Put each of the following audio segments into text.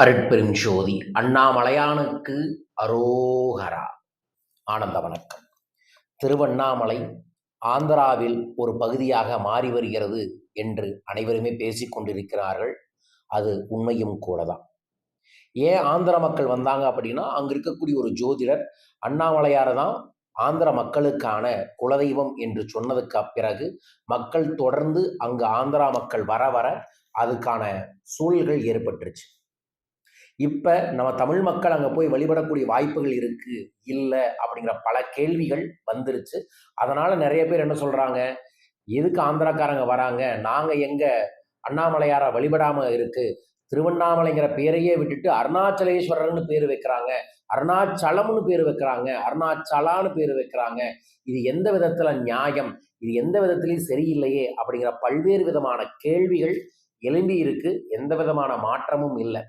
அருட்பெரும் ஜோதி அண்ணாமலையானுக்கு அரோகரா. ஆனந்த வணக்கம். திருவண்ணாமலை ஆந்திராவில் ஒரு பகுதியாக மாறி வருகிறது என்று அனைவருமே பேசிக் கொண்டிருக்கிறார்கள். அது உண்மையும் கூட தான் ஏன் ஆந்திர மக்கள் வந்தாங்க அப்படின்னா அங்கே இருக்கக்கூடிய ஒரு ஜோதிடர் அண்ணாமலையாரை தான் ஆந்திர மக்களுக்கான குலதெய்வம் என்று சொன்னதுக்கு பிறகு மக்கள் தொடர்ந்து அங்கு ஆந்திரா மக்கள் வர வர அதுக்கான சூழல்கள் ஏற்பட்டுருச்சு. இப்போ நம்ம தமிழ் மக்கள் அங்கே போய் வழிபடக்கூடிய வாய்ப்புகள் இருக்குது இல்லை அப்படிங்கிற பல கேள்விகள் வந்துருச்சு. அதனால் நிறைய பேர் என்ன சொல்கிறாங்க எதுக்கு ஆந்திராக்காரங்க வராங்க? நாங்கள் எங்கே அண்ணாமலையாரை வழிபடாமல் இருக்குது திருவண்ணாமலைங்கிற பேரையே விட்டுட்டு அருணாச்சலேஸ்வரர்னு பேர் வைக்கிறாங்க. அருணாச்சலம்னு பேர் வைக்கிறாங்க. அருணாச்சலான்னு பேர் வைக்கிறாங்க. இது எந்த விதத்துல நியாயம்? இது எந்த விதத்திலையும் சரியில்லையே அப்படிங்கிற பல்வேறு விதமான கேள்விகள் எழும்பி இருக்கு. எந்த விதமான மாற்றமும் இல்லை.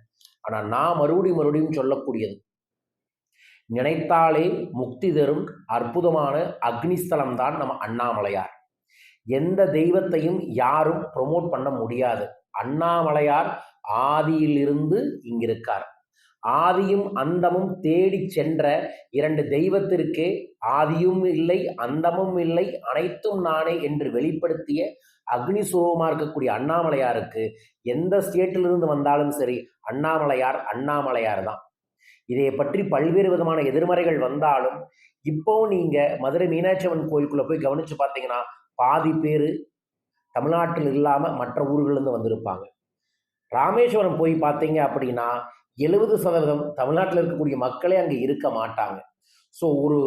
ஆனா நான் மறுபடியும் மறுபடியும் சொல்லக்கூடியது. நினைத்தாலே முக்தி தரும் அற்புதமான அக்னிஸ்தலம் தான் நம்ம அண்ணாமலையார். எந்த தெய்வத்தையும் யாரும் ப்ரொமோட் பண்ண முடியாது. அண்ணாமலையார் ஆதியிலிருந்து இங்கிருக்கார். ஆதியும் அந்தமும் தேடி சென்ற இரண்டு தெய்வத்திற்கே ஆதியும் இல்லை அந்தமும் இல்லை அனைத்தும் நானே என்று வெளிப்படுத்திய அக்னி சுரூபமாக இருக்கக்கூடிய அண்ணாமலையாருக்கு எந்த ஸ்டேட்டிலிருந்து வந்தாலும் சரி அண்ணாமலையார் அண்ணாமலையார் தான். இதை பற்றி பல்வேறு விதமான எதிர்மறைகள் வந்தாலும் இப்போ நீங்க மதுரை மீனாட்சி அம்மன் கோயிலுக்குள்ள போய் கவனிச்சு பார்த்தீங்கன்னா பாதி பேர் தமிழ்நாட்டில் இல்லாம மற்ற ஊர்கள்லேருந்து வந்திருப்பாங்க. ராமேஸ்வரம் போய் பார்த்தீங்க அப்படின்னா எழுபது சதவீதம் தமிழ்நாட்டில் இருக்கக்கூடிய மக்களே அங்கே இருக்க மாட்டாங்க. ஸோ ஒரு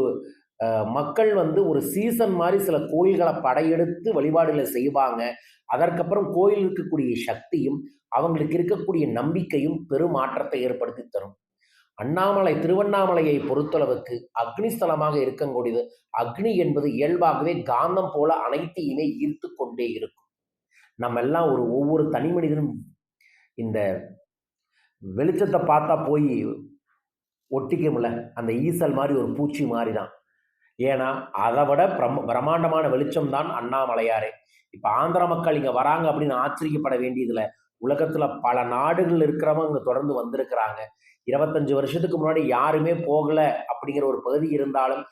மக்கள் வந்து ஒரு சீசன் மாதிரி சில கோயில்களை படையெடுத்து வழிபாடுகளை செய்வாங்க. அதற்கப்புறம் கோயில் இருக்கக்கூடிய சக்தியும் அவங்களுக்கு இருக்கக்கூடிய நம்பிக்கையும் பெரும் மாற்றத்தை ஏற்படுத்தி தரும். அண்ணாமலை திருவண்ணாமலையை பொறுத்தளவுக்கு அக்னிஸ்தலமாக இருக்கக்கூடியது. அக்னி என்பது இயல்பாகவே காந்தம் போல அனைத்தையுமே ஈர்த்து கொண்டே இருக்கும். நம்ம எல்லாம் ஒரு ஒவ்வொரு தனி மனிதனும் இந்த வெளிச்சத்தை பார்த்தா போய் ஒட்டிக்கும்ல அந்த ஈசல் மாதிரி ஒரு பூச்சி மாதிரி தான். ஏன்னா அதை விட பிரம்ம பிரம்மாண்டமான வெளிச்சம் தான் அண்ணாமலையாரே. இப்போ ஆந்திர மக்கள் இங்கே வராங்க அப்படின்னு ஆச்சரியப்பட வேண்டியதில்லை. உலகத்தில் பல நாடுகள் இருக்கிறவங்க இங்கே தொடர்ந்து வந்திருக்கிறாங்க. இருபத்தஞ்சு வருஷத்துக்கு முன்னாடி யாருமே போகலை அப்படிங்கிற ஒரு பகுதி இருந்தாலும்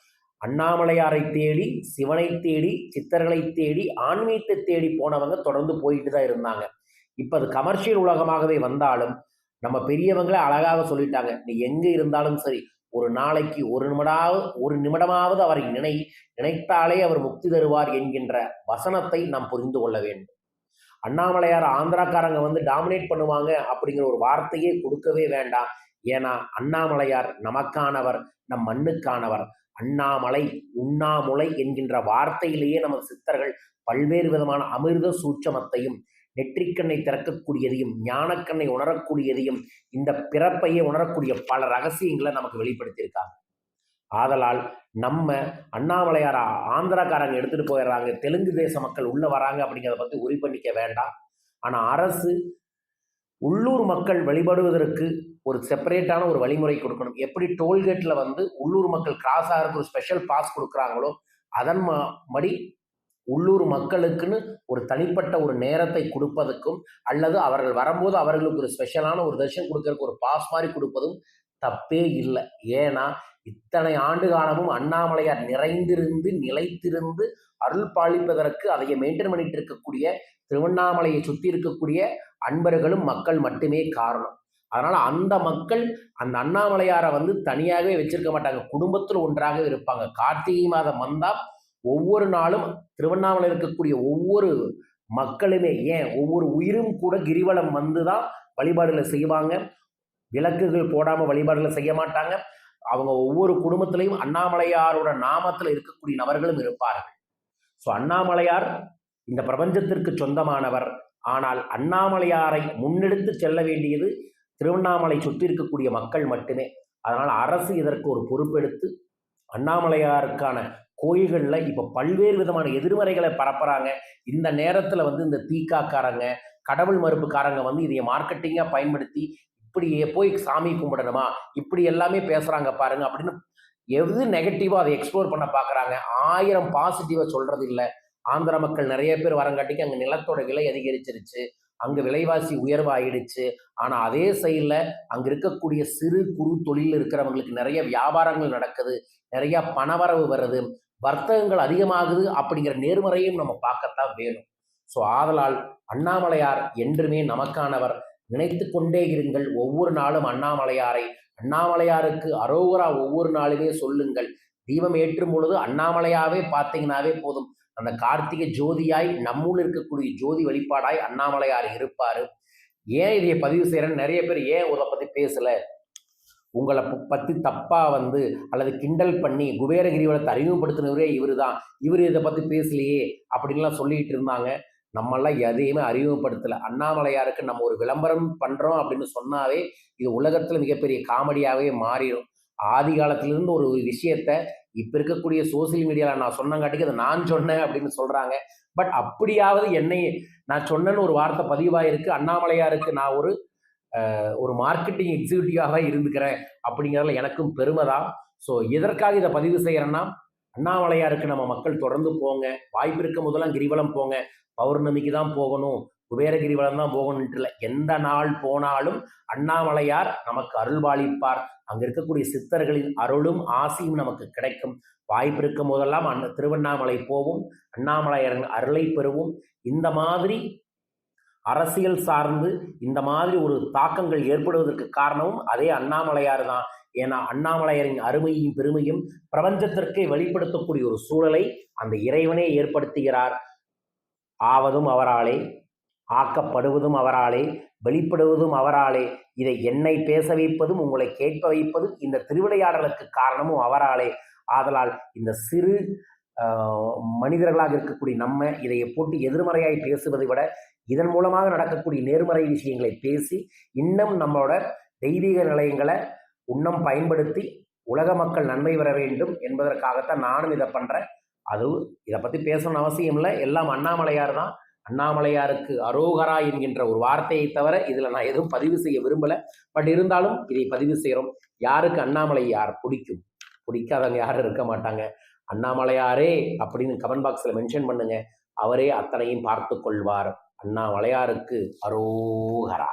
அண்ணாமலையாரை தேடி சிவனை தேடி சித்தர்களை தேடி ஆன்மீகத்தை தேடி போனவங்க தொடர்ந்து போயிட்டு தான் இருந்தாங்க. இப்போ அது கமர்ஷியல் உலகமாகவே வந்தாலும் நம்ம பெரியவங்களே அழகாக சொல்லிட்டாங்க. நீ எங்கே இருந்தாலும் சரி ஒரு நாளைக்கு ஒரு நிமிடாவது ஒரு நிமிடமாவது அவரை நினை நினைத்தாலே அவர் முக்தி தருவார் என்கின்ற வசனத்தை நாம் புரிந்து கொள்ள வேண்டும். அண்ணாமலையார் ஆந்திராக்காரங்க வந்து டாமினேட் பண்ணுவாங்க அப்படிங்கிற ஒரு வார்த்தையே கொடுக்கவே வேண்டாம். ஏன்னா அண்ணாமலையார் நமக்கானவர் நம் மண்ணுக்கானவர். அண்ணாமலை உண்ணாமுலை என்கின்ற வார்த்தையிலேயே நமது சித்தர்கள் பல்வேறு விதமான அமிர்த சூட்சமத்தையும் நெற்றிக்கண்ணை திறக்கக்கூடியதையும் ஞானக்கண்ணை உணரக்கூடியதையும் இந்த பிறப்பையே உணரக்கூடிய பல ரகசியங்களை நமக்கு வெளிப்படுத்தியிருக்காங்க. ஆதலால் நம்ம அண்ணாமலையார் ஆந்திராக்காரங்க எடுத்துட்டு போயிடுறாங்க தெலுங்கு தேச மக்கள் உள்ள வராங்க அப்படிங்கிறத பத்தி உரி பண்ணிக்க வேண்டாம். ஆனா அரசு உள்ளூர் மக்கள் வழிபடுவதற்கு ஒரு செப்பரேட்டான ஒரு வழிமுறை கொடுக்கணும். எப்படி டோல்கேட்டில் வந்து உள்ளூர் மக்கள் கிராஸ் ஆகிறதுக்கு ஒரு ஸ்பெஷல் பாஸ் கொடுக்குறாங்களோ அதன் ம- உள்ளூர் மக்களுக்குன்னு ஒரு தனிப்பட்ட ஒரு நேரத்தை கொடுப்பதற்கும் அல்லது அவர்கள் வரும்போது அவர்களுக்கு ஒரு ஸ்பெஷலான ஒரு தர்ஷன் கொடுக்கறதுக்கு ஒரு பாஸ் மாதிரி கொடுப்பதும் தப்பே இல்லை. ஏன்னா இத்தனை ஆண்டு காலமும் அண்ணாமலையார் நிறைந்திருந்து நிலைத்திருந்து அருள் பாலிப்பதற்கு அதை மெயின்டைன் பண்ணிட்டு இருக்கக்கூடிய திருவண்ணாமலையை சுற்றி இருக்கக்கூடிய அன்பர்களும் மக்கள் மட்டுமே காரணம். அதனால அந்த மக்கள் அந்த அண்ணாமலையாரை வந்து தனியாகவே வச்சிருக்க மாட்டாங்க. குடும்பத்தில் ஒன்றாக இருப்பாங்க. கார்த்திகை மாதம் வந்தால் ஒவ்வொரு நாளும் திருவண்ணாமலை இருக்கக்கூடிய ஒவ்வொரு மக்களுமே ஏன்? ஒவ்வொரு உயிரும் கூட கிரிவலம் வந்து தான் வழிபாடுகளை செய்வாங்க. விளக்குகள் போடாமல் வழிபாடுகளை செய்ய மாட்டாங்க. அவங்க ஒவ்வொரு குடும்பத்திலையும் அண்ணாமலையாரோட நாமத்தில் இருக்கக்கூடிய நபர்களும் இருப்பார்கள். ஸோ அண்ணாமலையார் இந்த பிரபஞ்சத்திற்கு சொந்தமானவர். ஆனால் அண்ணாமலையாரை முன்னெடுத்து செல்ல வேண்டியது திருவண்ணாமலை சுற்றி இருக்கக்கூடிய மக்கள் மட்டுமே. அதனால் அரசு இதற்கு ஒரு பொறுப்பெடுத்து அண்ணாமலையாருக்கான கோயில்களில் இப்போ பல்வேறு விதமான எதிர்மறைகளை பரப்புகிறாங்க இந்த நேரத்தில் வந்து இந்த தீக்காக்காரங்க கடவுள் மறுப்புக்காரங்க வந்து இதை மார்க்கெட்டிங்காக பயன்படுத்தி இப்படியே போய் சாமி கும்பிடணுமா? இப்படி எல்லாமே பேசுகிறாங்க பாருங்க அப்படின்னு எது நெகட்டிவாக அதை எக்ஸ்ப்ளோர் பண்ண பார்க்குறாங்க ஆயிரம் பாசிட்டிவாக சொல்கிறது இல்லை. ஆந்திர மக்கள் நிறைய பேர் வரங்காட்டிக்கு அங்கே நிலத்தோட விலை அதிகரிச்சிருச்சு. அங்கே விலைவாசி உயர்வாயிடுச்சு. ஆனால் அதே சைடில் அங்கே இருக்கக்கூடிய சிறு குறு தொழில் இருக்கிறவங்களுக்கு நிறைய வியாபாரங்கள் நடக்குது. நிறையா பணவரவு வருது. வர்த்தகங்கள் அதிகமாகுது அப்படிங்கிற நேர்மறையும் நம்ம பார்க்கத்தான் வேணும். ஸோ ஆதலால் அண்ணாமலையார் என்றுமே நமக்கானவர். நினைத்து கொண்டே இருங்கள். ஒவ்வொரு நாளும் அண்ணாமலையாரை அண்ணாமலையாருக்கு அரோகரா ஒவ்வொரு நாளுமே சொல்லுங்கள். தீபம் ஏற்றும் பொழுது அண்ணாமலையாவே பார்த்தீங்கன்னாவே போதும். அந்த கார்த்திகை ஜோதியாய் நம்முள் இருக்கக்கூடிய ஜோதி வழிபாடாய் அண்ணாமலையார் இருப்பார். ஏன் இதை பதிவு செய்கிறேன்னு நிறைய பேர் ஏன் உதை பற்றி பேசலை? உங்களை பற்றி தப்பாக வந்து அல்லது கிண்டல் பண்ணி குபேரகிரிவலத்தை அறிமுகப்படுத்தினவரே இவர் தான் இவர் இதை பற்றி பேசலையே அப்படின்லாம் சொல்லிக்கிட்டு இருந்தாங்க. நம்மெல்லாம் எதையுமே அறிமுகப்படுத்தலை. அண்ணாமலையாருக்கு நம்ம ஒரு விளம்பரம் பண்ணுறோம் அப்படின்னு சொன்னாவே இது உலகத்தில் மிகப்பெரிய காமெடியாகவே மாறிடும் ஆதி காலத்திலிருந்து ஒரு விஷயத்த இப்போ இருக்கக்கூடிய சோசியல் மீடியாவில் நான் சொன்னங்காட்டிக்கு அதை நான் சொன்னேன் அப்படின்னு சொல்கிறாங்க பட் அப்படியாவது என்னை நான் சொன்னேன்னு ஒரு வார்த்தை பதிவாயிருக்கு. அண்ணாமலையாருக்கு நான் ஒரு ஒரு மார்க்கெட்டிங் எக்ஸிக்யூட்டிவாக இருந்துக்கிறேன் அப்படிங்கிறதுல எனக்கும் பெருமை தான். ஸோ எதற்காக இதை பதிவு செய்கிறேன்னா அண்ணாமலையாருக்கு நம்ம மக்கள் தொடர்ந்து போங்க. வாய்ப்பு இருக்க முதலாம் கிரிவலம் போங்க. பௌர்ணமிக்கு தான் போகணும். குபேர கிரிவலம் தான் போகணுன்ட்டு இல்லை. எந்த நாள் போனாலும் அண்ணாமலையார் நமக்கு அருள்பாலிப்பார். அங்கே இருக்கக்கூடிய சித்தர்களின் அருளும் ஆசியும் நமக்கு கிடைக்கும். வாய்ப்பு இருக்கும் போதெல்லாம் அண்ண திருவண்ணாமலை போவோம். அண்ணாமலையாரின் அருளை பெறுவோம். இந்த மாதிரி அரசியல் சார்ந்து இந்த மாதிரி ஒரு தாக்கங்கள் ஏற்படுவதற்கு காரணமும் அதே அண்ணாமலையார் தான். ஏன்னா அண்ணாமலையரின் அருமையும் பெருமையும் பிரபஞ்சத்திற்கே வெளிப்படுத்தக்கூடிய ஒரு சூழலை அந்த இறைவனே ஏற்படுத்துகிறார். ஆவதும் அவராலே ஆக்கப்படுவதும் அவராலே வெளிப்படுவதும் அவராலே இதை என்னை பேச வைப்பதும் உங்களை கேட்க வைப்பதும் இந்த திருவிளையாடலுக்கு காரணமும் அவராலே. ஆதலால் இந்த சிறு மனிதர்களாக இருக்கக்கூடிய நம்ம இதை போட்டு எதிர்மறையாய் பேசுவதை விட இதன் மூலமாக நடக்கக்கூடிய நேர்மறை விஷயங்களை பேசி இன்னும் நம்மளோட தெய்வீக நிலையங்களை இன்னும் பயன்படுத்தி உலக மக்கள் நன்மை பெற வேண்டும் என்பதற்காகத்தான் நானும் இதை பண்ணுறேன் அது இதை பற்றி பேசணும்னு அவசியம் இல்லை. எல்லாம் அண்ணாமலையார் தான். அண்ணாமலையாருக்கு அரோகரா என்கின்ற ஒரு வார்த்தையை தவிர இதில் நான் எதுவும் பதிவு செய்ய விரும்பலை. பட் இருந்தாலும் இதை பதிவு செய்கிறோம். யாருக்கு அண்ணாமலை யார் பிடிக்கும்? பிடிக்காதவங்க யாரும் இருக்க மாட்டாங்க. அண்ணாமலையாரே அப்படின்னு கமெண்ட் பாக்ஸில் மென்ஷன் பண்ணுங்க. அவரே அத்தனையும் பார்த்து கொள்வார். அண்ணா வளையாருக்கு அரோகரா.